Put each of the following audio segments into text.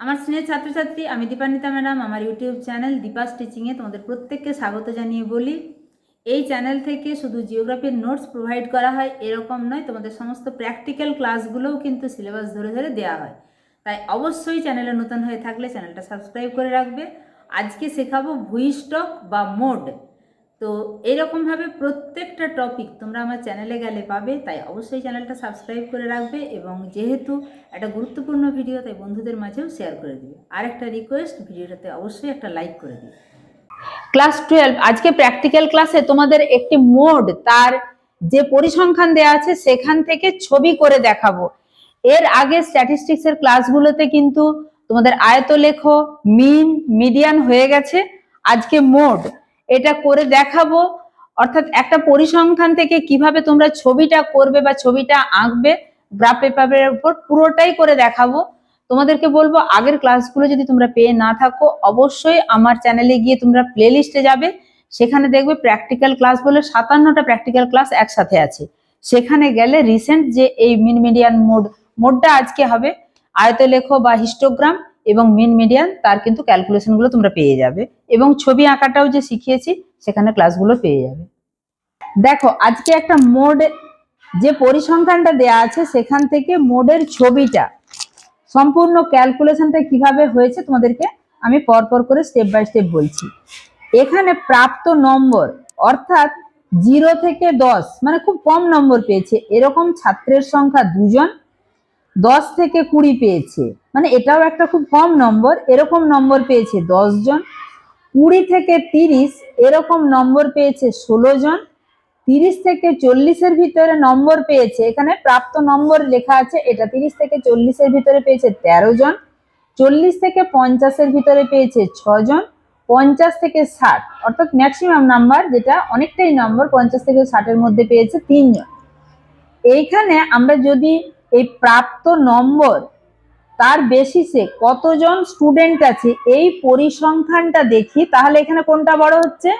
আমার স্নেহের ছাত্রছাত্রী, আমি দীপান্বিতা ম্যাডাম, আমার ইউটিউব চ্যানেল দীপা স্টিচিংয়ে তোমাদের প্রত্যেককে স্বাগত জানিয়ে বলি। এই চ্যানেল থেকে শুধু জিওগ্রাফির নোটস প্রোভাইড করা হয়, এরকম নয়, তোমাদের সমস্ত প্র্যাকটিক্যাল ক্লাসগুলোও কিন্তু সিলেবাস ধরে ধরে দেওয়া হয়। তাই অবশ্যই চ্যানেলে নতুন হয়ে থাকলে চ্যানেলটা সাবস্ক্রাইব করে রাখবে। আজকে শেখাবো ভুইস্টক বা মোড। তো এইরকমভাবে প্রত্যেকটা টপিক তোমরা আমার চ্যানেলে গেলে পাবে, তাই অবশ্যই চ্যানেলটা সাবস্ক্রাইব করে রাখবে এবং যেহেতু একটা গুরুত্বপূর্ণ ভিডিও তাই বন্ধুদের মাঝেও শেয়ার করে দিবে। আর একটা রিকোয়েস্ট ভিডিওটাতে অবশ্যই একটা লাইক করে দিবে। ক্লাস টুয়েলভ আজকে প্র্যাকটিক্যাল ক্লাসে তোমাদের একটি মোড তার যে পরিসংখ্যান দেওয়া আছে সেখান থেকে ছবি করে দেখাবো। এর আগে স্ট্যাটিস্টিক্সের ক্লাসগুলোতে কিন্তু তোমাদের আয়তলেখ মিন মিডিয়ান হয়ে গেছে। আজকে মোড এটা করে দেখাবো। অর্থাৎ একটা পরিসংখ্যান থেকে কীভাবে তোমরা ছবিটা করবে বা ছবিটা আঁকবে গ্রাফ পেপারের উপর পুরোটাই করে দেখাবো। তোমাদেরকে বলব, আগের ক্লাসগুলো যদি তোমরা পেয়ে না থাকো, অবশ্যই আমার চ্যানেলে গিয়ে তোমরা প্লে লিস্টে যাবে। সেখানে দেখবে প্র্যাকটিক্যাল ক্লাস বলে সাতান্নটা প্র্যাকটিক্যাল ক্লাস একসাথে আছে। সেখানে গেলে রিসেন্ট যে এই মিন মিডিয়ান মোড মোডটা আজকে হবে আয়ত আয়তলেখ বা হিস্টোগ্রাম এবং মিন মিডিয়ান তার কিন্তু ক্যালকুলেশনগুলো তোমরা পেয়ে যাবে। এবং ছবি আঁকাটাও যে শিখিয়েছি, সেখানে ক্লাসগুলো পেয়ে যাবে। দেখো, আজকে একটা মোড যে পরিসংখ্যানটা দেয়া আছে, সেখান থেকে মোডের ছবিটা, সম্পূর্ণ ক্যালকুলেশনটা কীভাবে হয়েছে তোমাদেরকে আমি পরপর করে স্টেপ বাই স্টেপ বলছি। এখানে প্রাপ্ত নম্বর, অর্থাৎ জিরো থেকে দশ মানে খুব কম নম্বর পেয়েছে। এরকম ছাত্রের সংখ্যা দুজন দশ থেকে কুড়ি পেয়েছে। মানে এটাও একটা খুব কম নম্বর, এরকম নম্বর পেয়েছে জন। কুড়ি থেকে তিরিশ, এরকম নম্বর পেয়েছে ষোলো জন। তিরিশ থেকে চল্লিশের ভিতরে নম্বর পেয়েছে, এখানে প্রাপ্ত নম্বর লেখা আছে, এটা তিরিশ থেকে চল্লিশের ভিতরে পেয়েছে তেরো জন। চল্লিশ থেকে পঞ্চাশের ভিতরে পেয়েছে ছজন পঞ্চাশ থেকে ষাট, অর্থাৎ ম্যাক্সিমাম নাম্বার যেটা অনেকটাই নম্বর, পঞ্চাশ থেকে ষাটের মধ্যে পেয়েছে তিনজন এইখানে আমরা যদি এই প্রাপ্ত নম্বর, তার বেসিসে কতজন স্টুডেন্ট আছে এই পরিসংখ্যানটা দেখি, তাহলে এখানে কোনটা বড় হচ্ছে?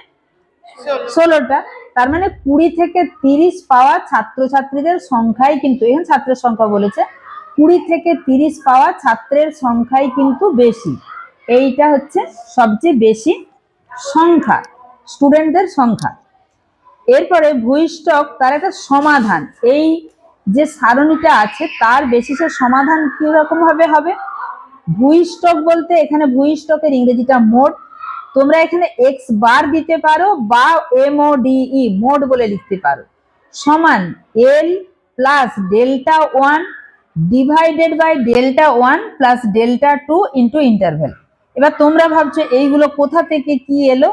ষোলোটা। তার মানে কুড়ি থেকে তিরিশ পাওয়া ছাত্রছাত্রীদের সংখ্যাই কিন্তু, এখানে ছাত্রের সংখ্যা বলেছে, কুড়ি থেকে তিরিশ পাওয়া ছাত্রের সংখ্যাই কিন্তু বেশি। এইটা হচ্ছে সবচেয়ে বেশি সংখ্যা, স্টুডেন্টদের সংখ্যা। এরপরে ভূইষ্ঠক, তার একটা সমাধান, এই যে সারণীটা আছে, তার বেসিসে সমাধান কীরকম ভাবে হবে? ভূইষ্ঠক বলতে এখানে ভূইষ্ঠকের ইংরেজিটা মোড। তোমরা এখানে এক্স বার দিতে পারো বা এম ও ডিই মোড বলে লিখতে পারো। সমান L plus delta one divided by delta one plus delta two into interval এবার তোমরা ভাবছ এইগুলো কোথা থেকে কি এলো?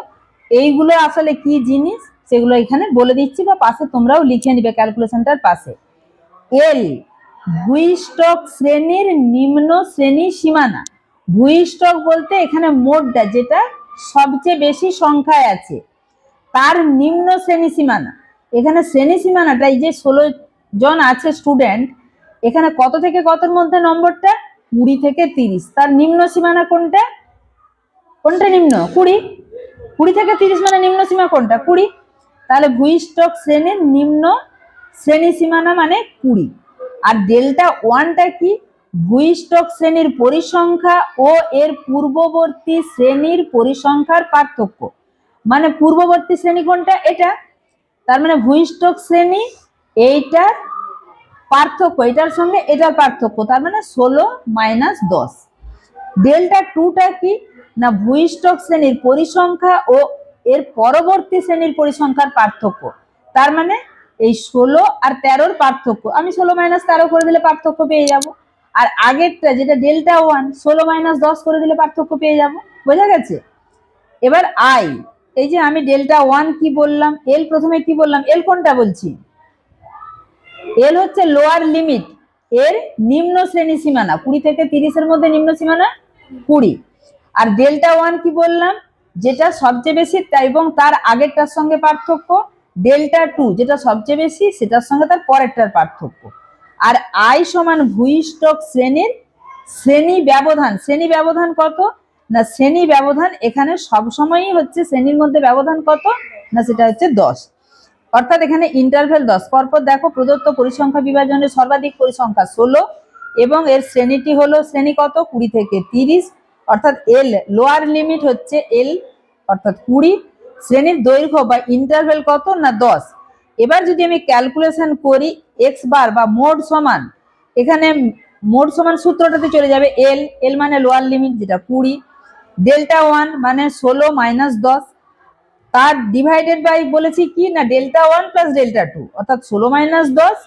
এইগুলো আসলে কি জিনিস? সেগুলো এখানে বলে দিচ্ছি বা পাশে তোমরাও লিখে নিবে ক্যালকুলেশনটার পাশে। এল, ভূইষ্ঠক শ্রেণির নিম্ন শ্রেণি সীমানা। ভূইষ্ঠক বলতে এখানে মোটটা যেটা সবচেয়ে বেশি সংখ্যায় আছে। তার নিম্ন শ্রেণি সীমানা। এখানে শ্রেণি সীমানাটা, এই যে ষোলো জন আছে স্টুডেন্ট এখানে কত থেকে কতর মধ্যে নম্বরটা? কুড়ি থেকে তিরিশ। তার নিম্ন সীমানা কোনটা? কোনটা নিম্ন? কুড়ি। কুড়ি থেকে তিরিশ মানে নিম্ন সীমা কোনটা? কুড়ি। তাহলে ভূইষ্ঠক শ্রেণির নিম্ন শ্রেণি সীমানা মানে কুড়ি। আর ডেল্টা ওয়ানটা কি? ভূইষ্ঠক শ্রেণির পরিসংখ্যা ও এর পূর্ববর্তী শ্রেণির পরিসংখ্যার পার্থক্য। মানে পূর্ববর্তী শ্রেণি কোনটা? এটা। তার মানে ভূইষ্ঠক শ্রেণি এইটার পার্থক্য, এটার সঙ্গে এটার পার্থক্য। তার মানে ষোলো মাইনাস দশ। ডেল্টা টুটা কি? না, ভূইষ্ঠক শ্রেণির পরিসংখ্যা ও এর পরবর্তী শ্রেণির পরিসংখ্যার পার্থক্য। তার মানে এই ষোলো আর তেরোর পার্থক্য। আমি ষোলো মাইনাস তেরো করে দিলে পার্থক্য পেয়ে যাব। আর আগেরটা যেটা ডেল্টা ওয়ান ষোলো মাইনাস দশ করে দিলে পার্থক্য পেয়ে যাব। বোঝা গেছে? এবার আই এই যে আমি ডেল্টা ওয়ান কি বললাম? এল প্রথমে কি বললাম? এল কোনটা বলছি? এল হচ্ছে লোয়ার লিমিট এর নিম্ন শ্রেণি সীমানা, কুড়ি থেকে তিরিশের মধ্যে নিম্ন সীমানা, কুড়ি। আর ডেল্টা ওয়ান কি বললাম? যেটা সবচেয়ে বেশি এবং তার আগেরটার সঙ্গে পার্থক্য ডেল্টা টু যেটা সবচেয়ে বেশি, সেটার সঙ্গে তার পরেরটার পার্থক্য। আর আই সমান ভূইষ্ঠক শ্রেণির শ্রেণি ব্যবধান। শ্রেণি ব্যবধান কত? না, শ্রেণি ব্যবধান এখানে সবসময়ই হচ্ছে শ্রেণির মধ্যে ব্যবধান কত? না, সেটা হচ্ছে দশ। অর্থাৎ এখানে ইন্টারভেল দশ। পরপর দেখো, প্রদত্ত পরিসংখ্যা বিভাজনের সর্বাধিক পরিসংখ্যা ষোলো এবং এর শ্রেণীটি হলো শ্রেণি কত? কুড়ি থেকে তিরিশ। অর্থাৎ এল লোয়ার লিমিট হচ্ছে এল অর্থাৎ কুড়ি। শ্রেণির দৈর্ঘ্য বা ইন্টারভেল কত না দশ? এবার যদি আমি ক্যালকুলেশন করি এক্স বার বা মোড সমান, এখানে মোড সমান সূত্রটাতে চলে যাবে এল এল মানে লোয়ার লিমিট যেটা কুড়ি ডেল্টা ওয়ান মানে ষোলো মাইনাস দশ, তার ডিভাইডেড বাই বলেছি কি না delta one plus delta two অর্থাৎ ষোলো মাইনাস দশ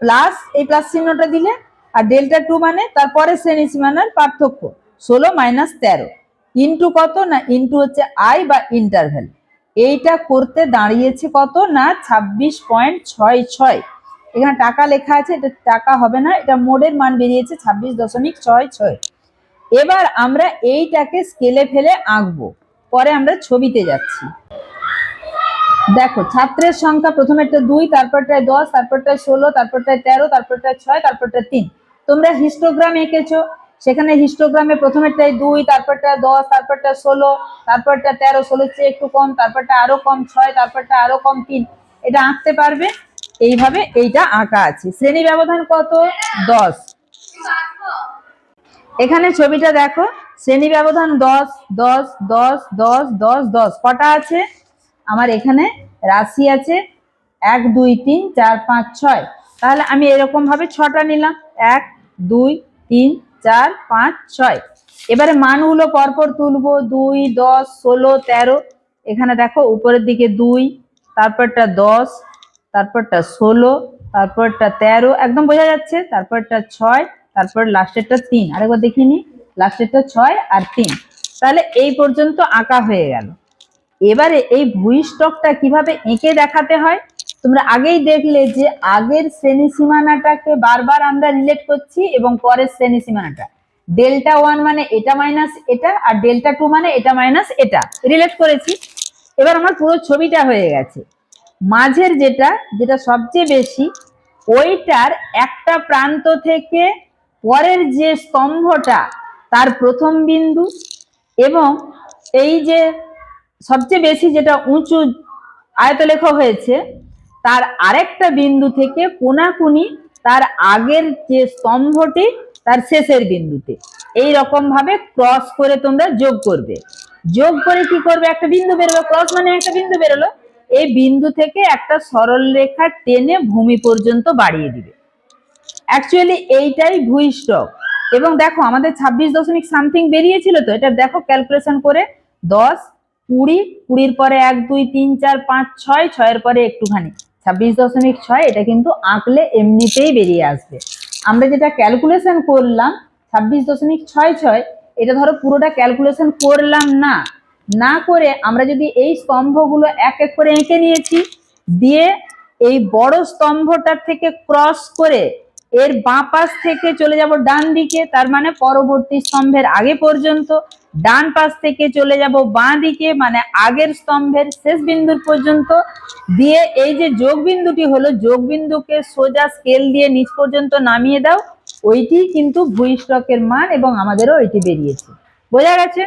প্লাস এই প্লাস চিহ্নটা দিলে, আর ডেল্টা টু মানে তারপরে শ্রেণি সীমানার পার্থক্য, ষোলো মাইনাস তেরো ইন্টু কত না ইন্টু হচ্ছে আই বা ইন্টারভেল এইটা করতে দাঁড়িয়েছে কত না? ছাব্বিশ পয়েন্ট ছয় ছয়। এখানে টাকা লেখা আছে, এটা টাকা হবে না, এটা মোডের মান বেরিয়েছে ছাব্বিশ দশমিক ছয় ছয়। এবার আমরা এইটাকে স্কেলে ফেলে আঁকবো, পরে আমরা ছবিতে যাচ্ছি। দেখো, ছাত্রের সংখ্যা প্রথমে প্রথমেরটা দুই তারপরটায় দশ তারপরটায় ষোলো তারপরটায় তেরো তারপরটায় ছয়, তারপরটা তিন। তোমরা হিস্টোগ্রাম এঁকেছো সেখানে হিস্টোগ্রামে প্রথমেরটায় দুই, তারপরটা দশ, তারপরটা ষোলো, তারপরটা তেরো, ষোলোর চেয়ে একটু কম, তারপরটা আরও কম ছয়, তারপরটা আরও কম তিন। এটা আঁকতে পারবে? এইভাবে এইটা আঁকা আছে। শ্রেণি ব্যবধান কত? দশ। এখানে ছবিটা দেখো। শ্রেণি ব্যবধান দশ দশ দশ দশ দশ দশ। কটা আছে? আমার এখানে রাশি আছে। এক, দুই, তিন, চার, পাঁচ, ছয়। তাহলে আমি এরকম ভাবে ছটা নিলাম। এক, দুই, তিন চার, পাঁচ, ছয়। এবারে মানগুলো পরপর তুলবো দুই, দশ, ষোলো, তেরো। এখানে দেখো উপরের দিকে দুই, তারপরটা দশ, তারপরটা ষোলো, তারপরটা তেরো, একদম বোঝা যাচ্ছে। তারপরটা ছয়, তারপর লাস্টেরটা তিন। আরেকবার দেখিনি লাস্টেরটা ছয় আর তিন। তাহলে এই পর্যন্ত আঁকা হয়ে গেল। এবারে এই ভূইষ্ঠকটা কীভাবে এঁকে দেখাতে হয়? তোমরা আগেই দেখলে যে আগের শ্রেণি সীমানাটাকে বারবার আমরা রিলেট করছি এবং পরের শ্রেণি সীমানাটা। ডেল্টা ওয়ান মানে এটা মাইনাস এটা আর ডেল্টা টু মানে এটা মাইনাস এটা। রিলেট করেছি? এবার আমার পুরো ছবিটা হয়ে গেছে। মাঝের যেটা যেটা সবচেয়ে বেশি, ওইটার একটা প্রান্ত থেকে পরের যে স্তম্ভটা, তার প্রথম বিন্দু এবং এই যে সবচেয়ে বেশি যেটা উঁচু আয়তলেখ হয়েছে তার আরেকটা বিন্দু থেকে কোনাকুনি তার আগের যে স্তম্ভটি, তার শেষের বিন্দুতে। এই রকম ভাবে ক্রস করে তোমরা যোগ করবে। যোগ করে কি করবে? একটা বিন্দু বেরোলো। ক্রস মানে একটা বিন্দু বেরোলো। এই বিন্দু থেকে একটা সরল রেখা টেনে ভূমি পর্যন্ত বাড়িয়ে দিবে। অ্যাকচুয়ালি এইটাই ভূইষ্ঠক এবং দেখো, আমাদের ছাব্বিশ দশমিক সামথিং বেরিয়েছিল তো, এটা দেখো ক্যালকুলেশন করে দশ, কুড়ি, কুড়ির পরে এক, দুই, তিন, চার, পাঁচ, ছয়, ছয়ের পরে একটুখানি। ছাব্বিশ দশমিক ছয়, এটা কিন্তু আঁকলে এমনিতেই বেরিয়ে আসবে। আমরা যেটা ক্যালকুলেশন করলাম, ছাব্বিশ দশমিক ছয় ছয়, এটা ধরো পুরোটা ক্যালকুলেশন করলাম না। না করে আমরা যদি এই স্তম্ভগুলো এক এক করে এঁকে নিয়েছি, দিয়ে এই বড় স্তম্ভটার থেকে ক্রস করে এর বাঁ পাশ থেকে চলে যাব ডান দিকে, তার মানে পরবর্তী স্তম্ভের আগে পর্যন্ত। ডান পাশ থেকে চলে যাব বাঁ দিকে মানে আগের স্তম্ভের শেষ বিন্দুর পর্যন্ত। দিয়ে এই যে যোগ বিন্দুটি হলো যোগ বিন্দুকে সোজা স্কেল দিয়ে নিচ পর্যন্ত নামিয়ে দাও। ওইটি কিন্তু ভূইষ্ঠকের মান এবং আমাদেরও ওইটি বেরিয়েছে। বোঝা গেছে?